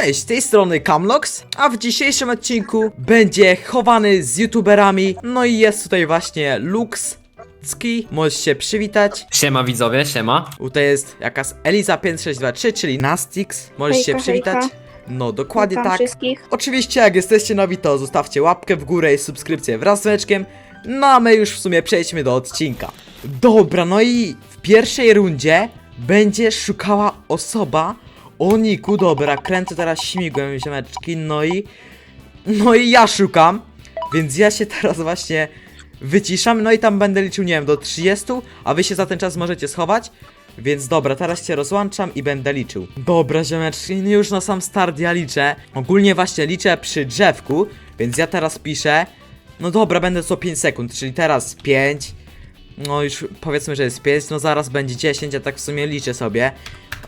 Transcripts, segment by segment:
Cześć, z tej strony Camlox, a w dzisiejszym odcinku będzie chowany z youtuberami, no i jest tutaj właśnie Lux, Ski, możesz się przywitać. Siema widzowie, siema. Tutaj jest jakaś Eliza5623, czyli Nastix, możesz się Hejka, przywitać. hejka. No, dokładnie Witam tak. wszystkich. Oczywiście, jak jesteście nowi, to zostawcie łapkę w górę i subskrypcję wraz z dzwoneczkiem. No a my już w sumie przejdźmy do odcinka. Dobra, no i w pierwszej rundzie będzie szukała osoba o niku. Dobra, kręcę teraz śmigłem, ziomeczki, no i... No i ja szukam, więc ja się teraz właśnie wyciszam, no i tam będę liczył, nie wiem, do 30, a wy się za ten czas możecie schować. Więc dobra, teraz cię rozłączam i będę liczył. Dobra, ziomeczki, no już na sam start ja liczę. Ogólnie właśnie liczę przy drzewku, więc ja teraz piszę. No dobra, będę co 5 sekund, czyli teraz 5. No już powiedzmy, że jest 5, no zaraz będzie 10, ja tak w sumie liczę sobie.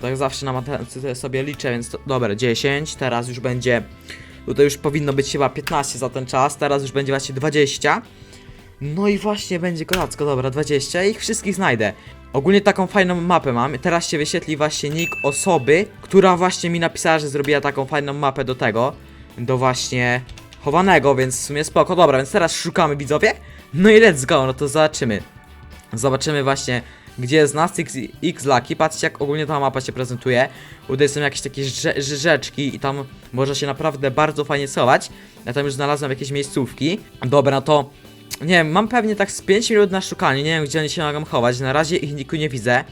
Tak zawsze na matematyce sobie liczę, więc to, dobra, 10, teraz już będzie... Tutaj już powinno być chyba 15 za ten czas, teraz już będzie właśnie 20. No i właśnie będzie kolacko, dobra, 20 i ich wszystkich znajdę. Ogólnie taką fajną mapę mam. Teraz się wyświetli właśnie nick osoby, która właśnie mi napisała, że zrobiła taką fajną mapę do tego. Do właśnie chowanego, więc w sumie spoko. Dobra, więc teraz szukamy widzowie. No i let's go, no to zobaczymy. Zobaczymy właśnie, gdzie jest Nastix i X Lucky. Patrzcie, jak ogólnie ta mapa się prezentuje. Tutaj są jakieś takie rze rzeczki i tam można się naprawdę bardzo fajnie schować. Ja tam już znalazłem jakieś miejscówki. Dobra, no to nie wiem, mam pewnie tak z 5 minut na szukanie, nie wiem gdzie oni się mogą chować, na razie ich niku nie widzę.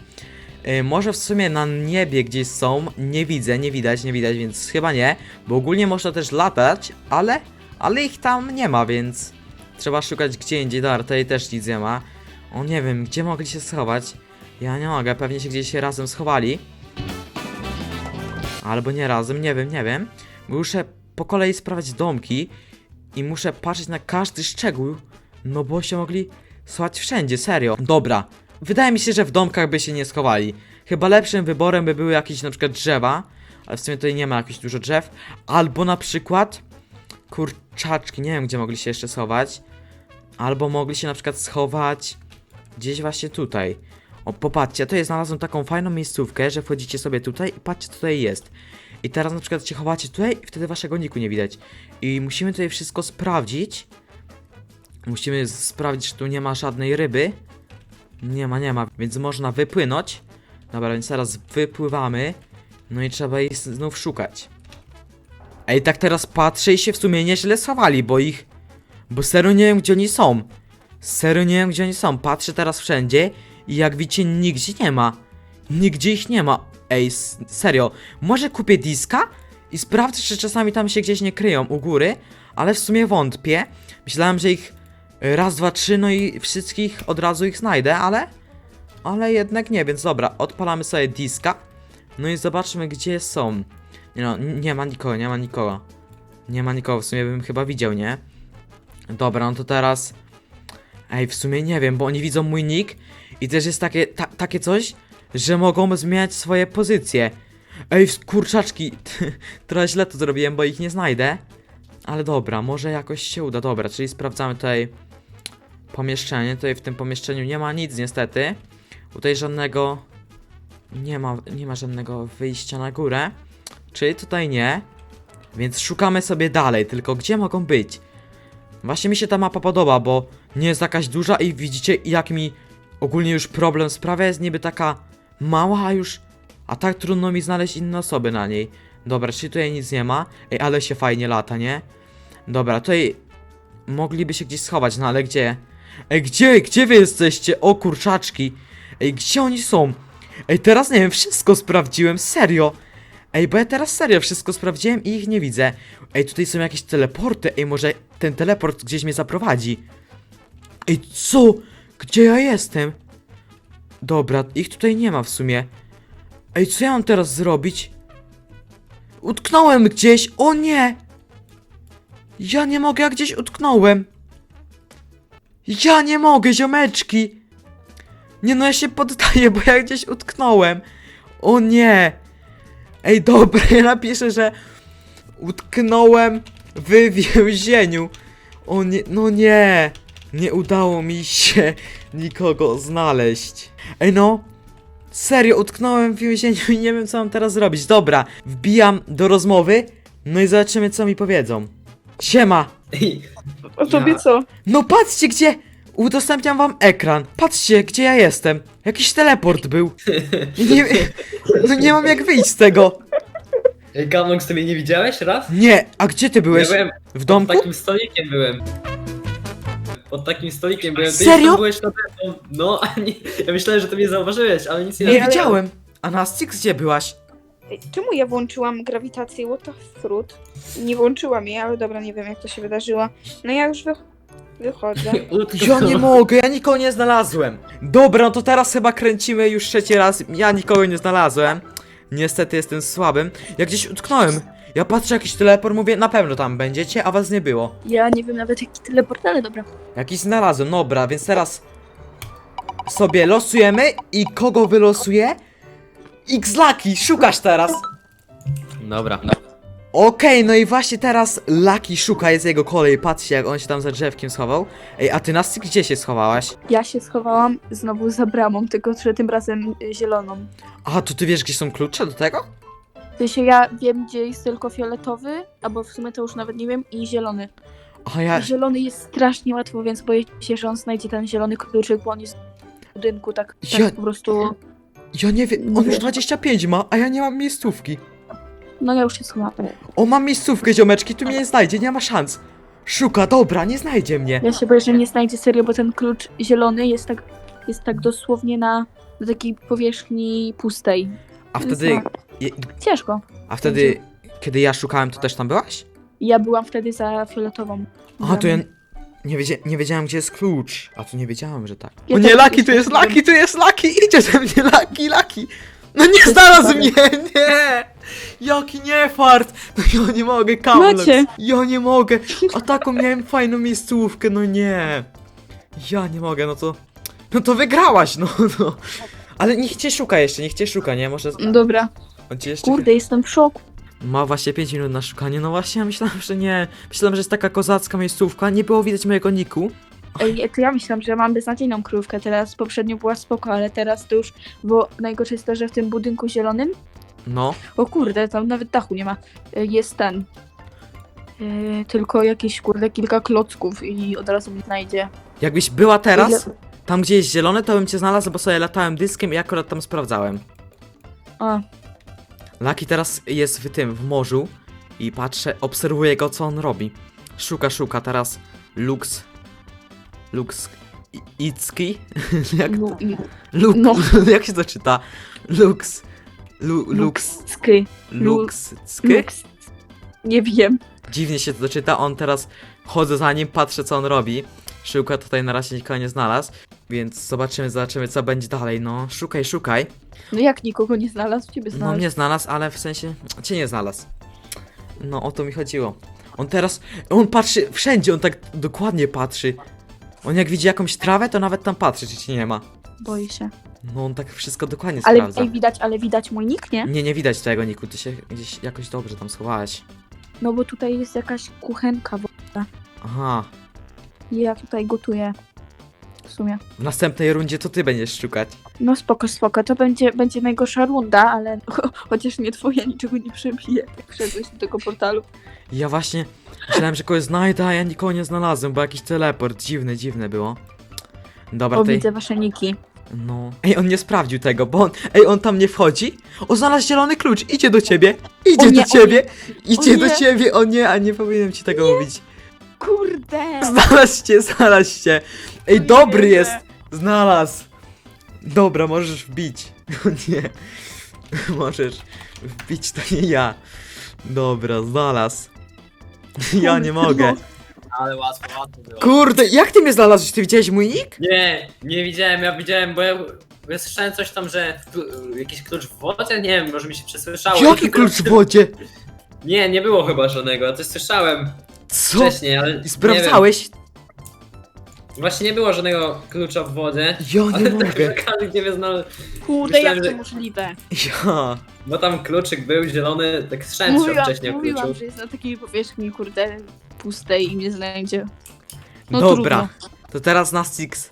Yy, może w sumie na niebie gdzieś są, nie widzę, nie widać, nie widać, więc chyba nie, bo ogólnie można też latać, ale, ale ich tam nie ma, więc trzeba szukać gdzie indziej, dobra, tutaj też nic nie ma. O nie wiem, gdzie mogli się schować? Ja nie mogę, pewnie się gdzieś razem schowali. Albo nie razem, nie wiem, nie wiem. Muszę po kolei sprawdzić domki i muszę patrzeć na każdy szczegół, no bo się mogli schować wszędzie, serio. Dobra, wydaje mi się, że w domkach by się nie schowali. Chyba lepszym wyborem by były jakieś na przykład drzewa, ale w sumie tutaj nie ma jakichś dużo drzew. Albo na przykład kurczaczki, nie wiem gdzie mogli się jeszcze schować. Albo mogli się na przykład schować gdzieś właśnie tutaj. O, popatrzcie, to jest znalazłem taką fajną miejscówkę, że wchodzicie sobie tutaj i patrzcie co tutaj jest. I teraz na przykład się chowacie tutaj i wtedy waszego niku nie widać. I musimy tutaj wszystko sprawdzić. Musimy sprawdzić, czy tu nie ma żadnej ryby. Nie ma, nie ma, więc można wypłynąć. Dobra, więc teraz wypływamy. No i trzeba ich znów szukać. Ej, tak teraz patrzę i się w sumie nieźle schowali, bo ich... Bo serio nie wiem, gdzie oni są. Serio nie wiem, gdzie oni są. Patrzę teraz wszędzie i jak widzicie, nigdzie nie ma. Nigdzie ich nie ma. Ej, serio. Może kupię diska i sprawdzę, czy czasami tam się gdzieś nie kryją u góry, ale w sumie wątpię. Myślałem, że ich y, raz, dwa, trzy, no i wszystkich od razu ich znajdę, ale... Ale jednak nie, więc dobra, odpalamy sobie diska. No i zobaczmy, gdzie są. Nie no, nie ma nikogo, nie ma nikogo. Nie ma nikogo, w sumie bym chyba widział, nie? Dobra, no to teraz... Ej, w sumie nie wiem, bo oni widzą mój nick i też jest takie, ta, takie coś, że mogą zmieniać swoje pozycje. Ej, kurczaczki, trochę źle to zrobiłem, bo ich nie znajdę. Ale dobra, może jakoś się uda. Dobra, czyli sprawdzamy tutaj pomieszczenie. Tutaj w tym pomieszczeniu nie ma nic niestety. Tutaj żadnego... Nie ma, nie ma żadnego wyjścia na górę. Czyli tutaj nie. Więc szukamy sobie dalej, tylko gdzie mogą być? Właśnie mi się ta mapa podoba, bo nie jest jakaś duża i widzicie jak mi ogólnie już problem sprawia, jest niby taka mała, a już... A tak trudno mi znaleźć inne osoby na niej. Dobra, czyli tutaj nic nie ma. Ej, ale się fajnie lata, nie? Dobra, tutaj mogliby się gdzieś schować, no ale gdzie? Ej, gdzie? Gdzie wy jesteście? O kurczaczki. Ej, gdzie oni są? Ej, teraz nie wiem, wszystko sprawdziłem, serio. Ej, bo ja teraz serio wszystko sprawdziłem i ich nie widzę. Ej, tutaj są jakieś teleporty. Ej, może ten teleport gdzieś mnie zaprowadzi. Ej, co? Gdzie ja jestem? Dobra, ich tutaj nie ma w sumie. Ej, co ja mam teraz zrobić? Utknąłem gdzieś, o nie! Ja nie mogę, ja gdzieś utknąłem. Ja nie mogę, ziomeczki! Nie no, ja się poddaję, bo ja gdzieś utknąłem. O nie! Ej, dobra, ja napiszę, że utknąłem w więzieniu. O nie, no nie! Nie udało mi się nikogo znaleźć. Ej no, Serio, utknąłem w więzieniu i nie wiem co mam teraz zrobić. Dobra, wbijam do rozmowy, no i zobaczymy co mi powiedzą. Siema! Ej, O tobie Ja- co? No patrzcie gdzie! Udostępniam wam ekran. Patrzcie, gdzie ja jestem. Jakiś teleport był. Nie, no nie mam jak wyjść z tego. Ej, Gamlox, ty mnie nie widziałeś raz? Nie, a gdzie ty byłeś? Ja byłem W pod domku? takim stolikiem byłem. Pod takim stolikiem byłem. Ty Serio? jeszcze byłeś na. No, a nie, ja myślałem, że to mnie zauważyłeś, ale nic nie Nie widziałem. A na Stix gdzie byłaś? Ej, Czemu ja włączyłam grawitację? What the fruit? Nie włączyłam jej, ale dobra, nie wiem jak to się wydarzyło. No ja już wy... wychodzę. Ja nie mogę, ja nikogo nie znalazłem. Dobra, no to teraz chyba kręcimy już trzeci raz. Ja nikogo nie znalazłem. Niestety jestem słabym. Ja gdzieś utknąłem. Ja patrzę jakiś teleport, mówię, na pewno tam będziecie, a was nie było. Ja nie wiem nawet jaki teleport, ale dobra. Jakiś znalazłem, dobra, więc teraz sobie losujemy i kogo wylosuję? X-Lucky, szukasz teraz. Dobra. Okej, no i właśnie teraz Lucky szuka, jest jego kolej, patrzcie jak on się tam za drzewkiem schował. Ej, a ty na Styx gdzie się schowałaś? Ja się schowałam znowu za bramą, tylko że tym razem y, zieloną. A, to ty wiesz gdzie są klucze do tego? W sensie ja wiem gdzie jest tylko fioletowy, albo w sumie to już nawet nie wiem, i zielony. A ja... Zielony jest strasznie łatwo, więc boję się, że on znajdzie ten zielony kluczyk, bo on jest w budynku, tak, tak Ja- po prostu... Ja nie wiem, on już 25 ma, a ja nie mam miejscówki. No ja już się schowałam. O, mam miejscówkę, ziomeczki, tu mnie nie znajdzie, nie ma szans. Szuka, dobra, nie znajdzie mnie. Ja się boję, że nie znajdzie serio, bo ten klucz zielony jest tak, jest tak dosłownie na, na takiej powierzchni pustej. A wtedy... je- ciężko. A wtedy, kiedy ja szukałem, to też tam byłaś? Ja byłam wtedy za fioletową. A, to ja nie, wiedzia nie wiedziałem, gdzie jest klucz. A tu nie wiedziałem, że tak. Ja o nie, też Laki, tu jest Laki, tu jest Laki, idzie ze mnie, Laki, Laki. No nie znalazł mnie, nie! Jaki nie fart! No ja nie mogę. Macie. Ja nie mogę. A taką miałem fajną miejscówkę, no nie. Ja nie mogę, no to... No to wygrałaś, no, no. Ale niech cię szuka jeszcze, niech cię szuka, nie? Może... Dobra, On cię jeszcze... kurde, jestem w szoku. Ma właśnie 5 minut na szukanie, no właśnie, ja myślałem, że nie. Myślałem, że jest taka kozacka miejscówka, nie było widać mojego niku. Ej, to ja myślałam, że mam beznadziejną krówkę teraz. Poprzednio była spoko, ale teraz to już, bo najgorsze jest to, że w tym budynku zielonym, No. o kurde, tam nawet dachu nie ma, y, jest ten. y, tylko jakieś, kurde, kilka klocków i od razu mnie znajdzie. Jakbyś była teraz, tam gdzie jest zielone, to bym cię znalazł, bo sobie latałem dyskiem i akurat tam sprawdzałem. A, Laki teraz jest w tym, w morzu i patrzę, obserwuję go, co on robi. Szuka, szuka, teraz Lux... Lux... I- Icki? jak, i, Lux... no. jak się to czyta? Lux... Lu, lux... lux. Nie wiem. Dziwnie się to doczyta, on teraz chodzę za nim, patrzę co on robi. Szuka tutaj na razie nikogo nie znalazł, więc zobaczymy, zobaczymy co będzie dalej, no. Szukaj, szukaj. No jak nikogo nie znalazł, ciebie No znalazł. mnie znalazł, ale w sensie cię nie znalazł. No o to mi chodziło. On teraz, on patrzy wszędzie, on tak dokładnie patrzy. On jak widzi jakąś trawę, to nawet tam patrzy, czy cię nie ma. Boję się. No on tak wszystko dokładnie Ale sprawdza. ej, widać, ale widać mój nick, nie? Nie, nie widać tego, Niku, ty się gdzieś jakoś dobrze tam schowałeś. No bo tutaj jest jakaś kuchenka, bo Aha, ja tutaj gotuję. W sumie. w następnej rundzie to ty będziesz szukać. No spoko, spoko. To będzie, będzie najgorsza runda, ale chociaż nie twoja niczego nie przebije, jak wszedłeś do tego portalu. Ja właśnie myślałem, że kogoś znajdę, a ja nikogo nie znalazłem, bo jakiś teleport, dziwne, dziwne było. Dobra, O, widzę wasze niki. No. Ej, on nie sprawdził tego, bo on... Ej, on tam nie wchodzi? O, znalazł zielony klucz, idzie do ciebie! Idzie O nie, do ciebie! o Idzie do nie. ciebie! O nie, a nie powinienem ci tego mówić. Kurde! Znalazł cię, znalazł cię! Ej, Nie dobry wierzę. jest! Znalazł! Dobra, możesz wbić. O nie. Możesz wbić, to nie ja. Dobra, znalazł. Ja nie mogę. Ale łatwo, łatwo było. Kurde, jak ty mnie znalazłeś? Ty widziałeś mój nick? Nie, nie widziałem, ja widziałem, bo ja, ja słyszałem coś tam, że jakiś klucz w wodzie, nie wiem, może mi się przesłyszało. Jaki klucz w wodzie? Nie, nie było chyba żadnego, ja coś słyszałem Co? wcześniej, ale I sprawdzałeś? Nie wiem. Właśnie nie było żadnego klucza w wodzie. Ja nie Ale mogę. tak Kamil nie wie, znał, Kurde, Myślałem, jak to że- możliwe? Ja. bo tam kluczyk był zielony, tak Mówiłam, wcześniej o mówiłam, kluczu. że jest na takiej powierzchni, kurde, pustej i mnie znajdzie. No Dobra, trudno. to teraz na Six.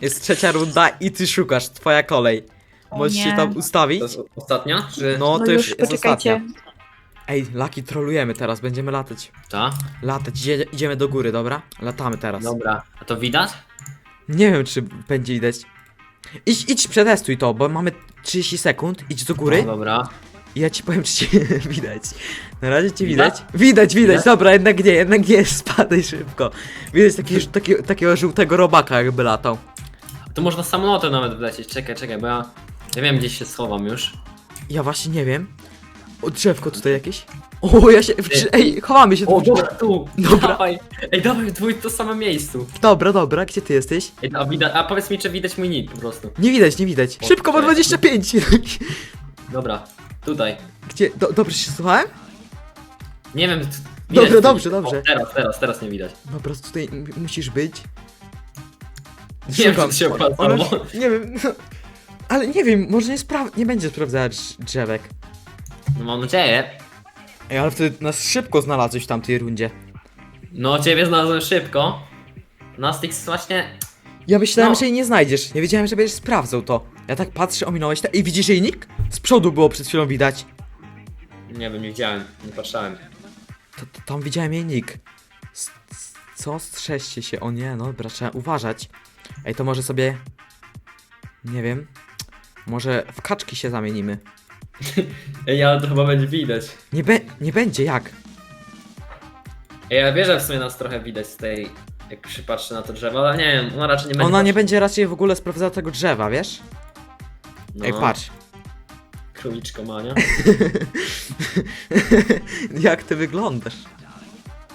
Jest trzecia runda i ty szukasz, twoja kolej. Możesz się nie. tam ustawić. To jest ostatnia? Czy... No, No to już już, jest poczekajcie. ostatnia. Ej, Laki, trolujemy teraz, będziemy latać. Ta? Latać, idzie, idziemy do góry, dobra? Latamy teraz. Dobra. A to widać? Nie wiem, czy będzie widać. Idź, idź, przetestuj to, bo mamy 30 sekund, idź do góry No, dobra. Ja ci powiem, czy cię widać. Na razie cię Widać? widać? Widać, widać, dobra, jednak nie, jednak nie, spadaj szybko. Widać taki, taki, takiego żółtego robaka, jakby latał. Tu można samolotem nawet wlecieć. Czekaj, czekaj, bo ja... Ja wiem, gdzieś się schowam już. Ja właśnie nie wiem. O, drzewko tutaj jakieś? O, ja się, w, drze- ej, chowamy się O, tu. dobra, tu! Dobra. Dawaj. Ej, dawaj, dwój to samo miejscu. Dobra, dobra, gdzie ty jesteś? Ej, a, widać, a powiedz mi, czy widać mój nick po prostu. Nie widać, nie widać. O, Szybko, bo cześć. 25. Dobra, tutaj. Gdzie, do, dobrze się słuchałem? Nie wiem. Dobrze, dobrze, dobrze. O, teraz, teraz, teraz nie widać. Dobra, tutaj m- musisz być. Nie wiem, czy Szukam. to się Ona-. Nie wiem, no, ale nie wiem, może nie spra- nie będzie sprawdzać drzewek. No mam nadzieję. Ej, ale wtedy nas szybko znalazłeś w tamtej rundzie. No, ciebie znalazłem szybko. Nastix właśnie... Ja myślałem, No. że jej nie znajdziesz. Nie wiedziałem, że będziesz sprawdzał to. Ja tak patrzę, ominąłeś te... I widzisz jej nick? Z przodu było przed chwilą widać. Nie wiem, nie widziałem, nie patrzałem. To, to, tam widziałem jej nick. S- s- Co? Strzeżcie się. O nie, no dobra, trzeba uważać. Ej, to może sobie... Nie wiem. Może w kaczki się zamienimy. Ej, ale to chyba będzie widać. Nie, be nie będzie, jak? Ej, ja wierzę w sumie nas trochę widać z tej... Jak się patrzy na to drzewo, ale nie wiem, ona raczej nie będzie... Ona nie patrzeć. będzie raczej w ogóle sprawdzała tego drzewa, wiesz? No, Ej, patrz. Króliczko mania. Jak ty wyglądasz?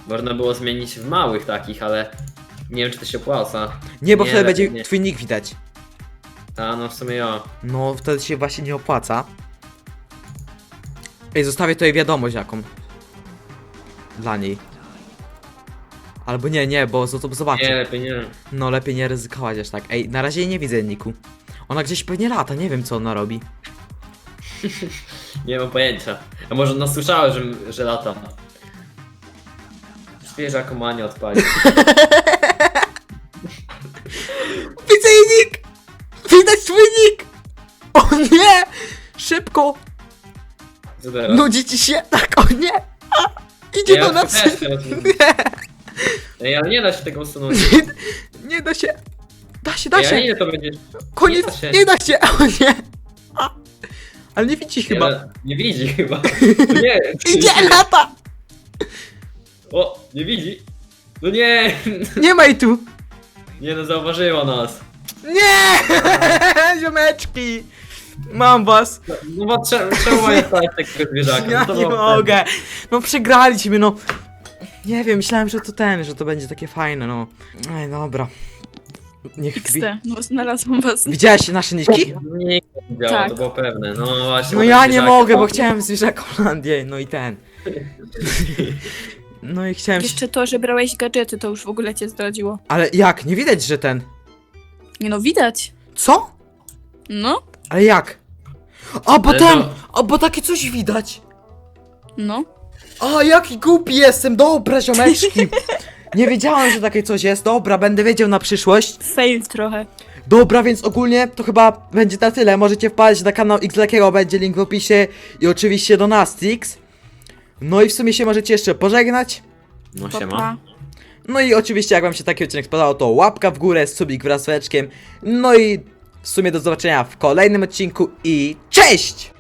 Można było zmienić w małych takich, ale... Nie wiem, czy to się opłaca. Nie, bo wtedy lepiej będzie nie. twój nick widać. A, no w sumie ja. No, wtedy się właśnie nie opłaca. Ej, zostawię tutaj wiadomość jaką. Dla niej. Albo nie, nie, bo z- to zobaczy. Nie, lepiej nie. No, lepiej nie ryzykować aż tak. Ej, na razie jej nie widzę niku. Ona gdzieś pewnie lata, nie wiem co ona robi. Nie mam pojęcia. A może ona słyszała, że, że latam. Świeża komania odpali. Widzę jej nick! Widać twój nick! O nie! Szybko! Co teraz? Nudzi ci się? Tak, o nie! A, idzie Ja do nas! też teraz mówię. Nie, Ej, ale nie da się tego usunąć. nie, nie da się! Da się, da Ej, ale się! ile to będzie? Koniec! nie da się. Nie da się! O nie! A, ale nie widzi chyba. Nie, nie widzi chyba. Nie. Idzie, lata! O, nie widzi. No nie. Nie ma jej tu! Nie no, zauważyła nas. Nie! Ziomeczki! Mam was! No bo trzeba, trzeba jest stać takiego zwierzaka. Ja No to nie było mogę! No przegraliśmy, no! Nie wiem, myślałem, że to ten, że to będzie takie fajne, no. Ej, dobra. Niech wi- no znalazłam was. Widziałeś nasze pewne. Nie działa, Tak. to było pewne. No właśnie. No bo ja nie mogę, bo chciałem zwierzak Holandię, no i ten. No i chciałem. Jeszcze to, że brałeś gadżety, to już w ogóle cię zdradziło. Ale jak? Nie widać, że ten. Nie no, widać. Co? No, Ale jak? A bo Ale ten! to- A bo takie coś widać! no. A jaki głupi jestem! Dobra, ziomeczki! Nie wiedziałem, że takie coś jest. Dobra, będę wiedział na przyszłość. Fail trochę. Dobra, więc ogólnie to chyba będzie na tyle. Możecie wpaść na kanał Xlakiego, będzie link w opisie i oczywiście do Nastix. No i w sumie się możecie jeszcze pożegnać. No Pa, siema. pa. No i oczywiście jak wam się taki odcinek spodobał, to łapka w górę, subik wraz z łeczkiem. No i w sumie do zobaczenia w kolejnym odcinku i cześć!